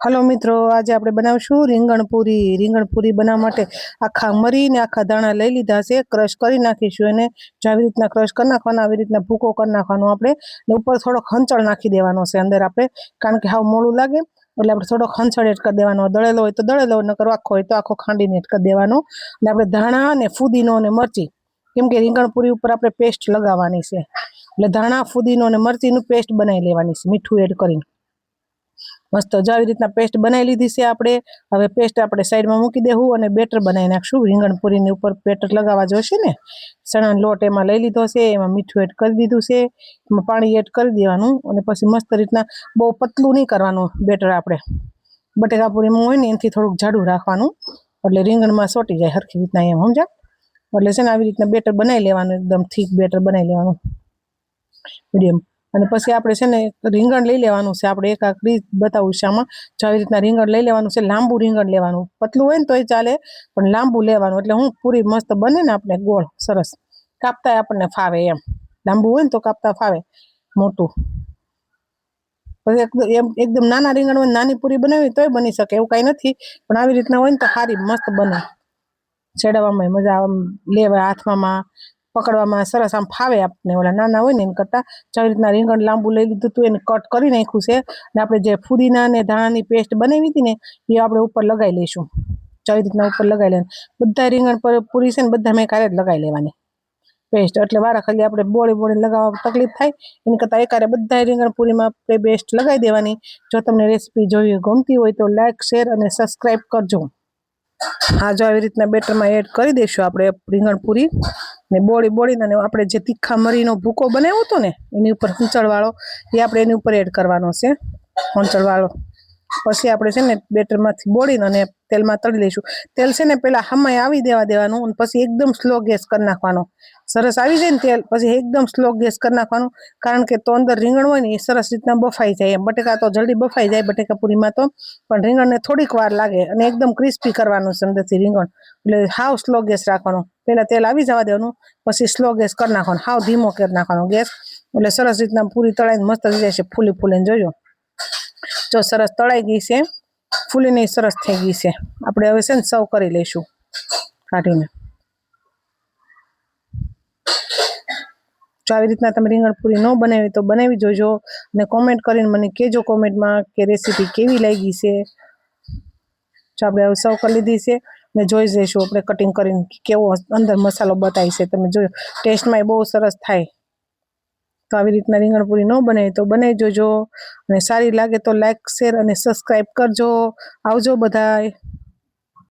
Hello મિત્રો, આજે આપણે બનાવશું રીંગણપુરી. રીંગણપુરી બનાવવા માટે આખા મરીને આખા દાણા લઈ લીધા છે. ક્રશ કરી નાખીશું એને. જો આવી રીતના ક્રશ કરી નાખવાનો, આવી રીતના ભૂકો કરી નાખવાનો આપણે. ને ઉપર થોડોક હંચળ નાખી દેવાનો છે અંદર આપણે. કારણ કે હાવ મોડું લાગે. એટલે આપણે થોડોક હંચળ એડ કરી દેવાનો. દળેલો હોય તો દળેલો નકર આખો હોય તો આખો ખાંડીને એડ કરી દેવાનો. અને આપણે ધાણા ને ફુદીનો અને મરચી. કેમ કે રીંગણપૂરી ઉપર આપણે પેસ્ટ લગાવવાની છે. એટલે ધાણા, ફુદીનો અને મરચીનું પેસ્ટ બનાવી લેવાની છે, મીઠું એડ કરીને. મસ્ત જો આવી રીતના પેસ્ટ બનાવી લીધી છે આપણે. હવે પેસ્ટ આપણે સાઈડમાં મૂકી દેવું અને બેટર બનાવી નાખશું. રીંગણ પૂરીની ઉપર બેટર લગાવવા જોશે ને. ચણાનો લોટ એમાં લઈ લીધો છે, એમાં મીઠું એડ કરી દીધું છે. એમાં પાણી એડ કરી દેવાનું અને પછી મસ્ત રીતના બહુ પતલું નહીં કરવાનું બેટર આપણે. બટેકાપુરીમાં હોય ને એનાથી થોડુંક જાડું રાખવાનું. એટલે રીંગણમાં સોટી જાય સરખી રીતના એમ, સમજ્યા? એટલે છે ને આવી રીતના બેટર બનાવી લેવાનું, એકદમ થીક બેટર બનાવી લેવાનું. મીડિયમ અને પછી આપણે છે ને રીંગણ લઈ લેવાનું છે. આપણે એક આખરી બતાવું છે આમાં. આવી રીતના રીંગણ લઈ લેવાનું છે, લાંબુ રીંગણ લેવાનું. પતલું હોય ને તોય ચાલે, પણ લાંબુ લેવાનું. એટલે હું પૂરી મસ્ત બને ને આપણે ગોળ, સરસ. કાપતા આપણને ફાવે એમ. લાંબુ હોય ને તો કાપતા ફાવે, મોટું. પછી એમ એકદમ નાના રીંગણ હોય નાની પૂરી બનાવી તોય બની શકે. એવું કાંઈ નથી, પણ આવી રીતના હોય ને તો સારી મસ્ત બને. ચડાવવામાં મજા આમ લેવા, હાથમાં પકડવામાં સરસ આમ ફાવે આપણને ઓલા નાના હોય ને એમ કરતા ચાવી રીતના રીંગણ લાંબુ લઈ લીધું હતું એને કટ કરી નાખ્યું છે. અને આપણે જે ફુદીના ને ધાણાની પેસ્ટ બનાવી હતી ને, એ આપણે ઉપર લગાવી લઈશું. ચાવી રીતના ઉપર લગાવી લેવાનું બધા રીંગણ પર પૂરી છે ને બધા મેં કારે જ લગાવી લેવાની. પેસ્ટ એટલે વારા ખાલી આપણે બોળી બોળી લગાવવા તકલીફ થાય. એની કરતાં એકારે બધા રીંગણ પૂરીમાં આપણે પેસ્ટ લગાવી દેવાની. જો તમને રેસીપી જોવી ગમતી હોય તો લાઈક શેર અને સબસ્ક્રાઈબ કરજો. હા, જો આવી રીતના બેટરમાં એડ કરી દઈશું આપણે રીંગણ પૂરી. ને બોળી બોળીને આપણે જે તીખા મરીનો ભૂકો બનાવ્યો હતો ને, એની ઉપર હંચળવાળો એ આપણે એની ઉપર એડ કરવાનો છે. હંચળવાળો પછી આપણે છે ને બેટરમાંથી બોળીને અને તેલમાં તળી લઈશું. તેલ છે ને પહેલાં હમાય આવી દેવા દેવાનું અને પછી એકદમ સ્લો ગેસ કરી નાખવાનો. સરસ આવી જાય ને તેલ, પછી એકદમ સ્લો ગેસ કરી નાખવાનું. કારણ કે તો અંદર રીંગણ હોય ને એ સરસ રીતના બફાઈ જાય. એમ બટેકા તો જલ્દી બફાઈ જાય બટેકા પૂરીમાં તો. પણ રીંગણને થોડીક વાર લાગે અને એકદમ ક્રિસ્પી કરવાનું છે અંદરથી રીંગણ. એટલે હાવ સ્લો ગેસ રાખવાનો. પહેલાં તેલ આવી જવા દેવાનું, પછી સ્લો ગેસ કરી નાખવાનો, હાવ ધીમો કરી નાખવાનો ગેસ. એટલે સરસ રીતના પૂરી તળાઈને મસ્ત થઈ જાય છે, ફૂલી ફૂલીને જોજો. જો સરસ તળાઈ ગઈ છે, ફૂલીને સરસ થઈ ગઈ છે. આપણે હવે છે ને સર્વ કરી લઈશું કાઢીને. જો આવી રીતના તમે રીંગણ પૂરી ન બનાવી તો બનાવી જોજો અને કોમેન્ટ કરીને મને કહેજો કોમેન્ટમાં કે રેસીપી કેવી લાગી છે. જો આપણે હવે સર્વ કરી લીધી છે. ને જોઈ જઈશું આપણે કટિંગ કરીને કેવો અંદર મસાલો બતાવી છે. તમે જોયો ટેસ્ટમાં એ બહુ સરસ થાય. તો આવી રીતના રીંગણપુરી ન બને તો બનાવી જોજો. અને સારી લાગે તો લાઈક શેર અને સબસ્ક્રાઈબ કરજો. આવજો બધાય.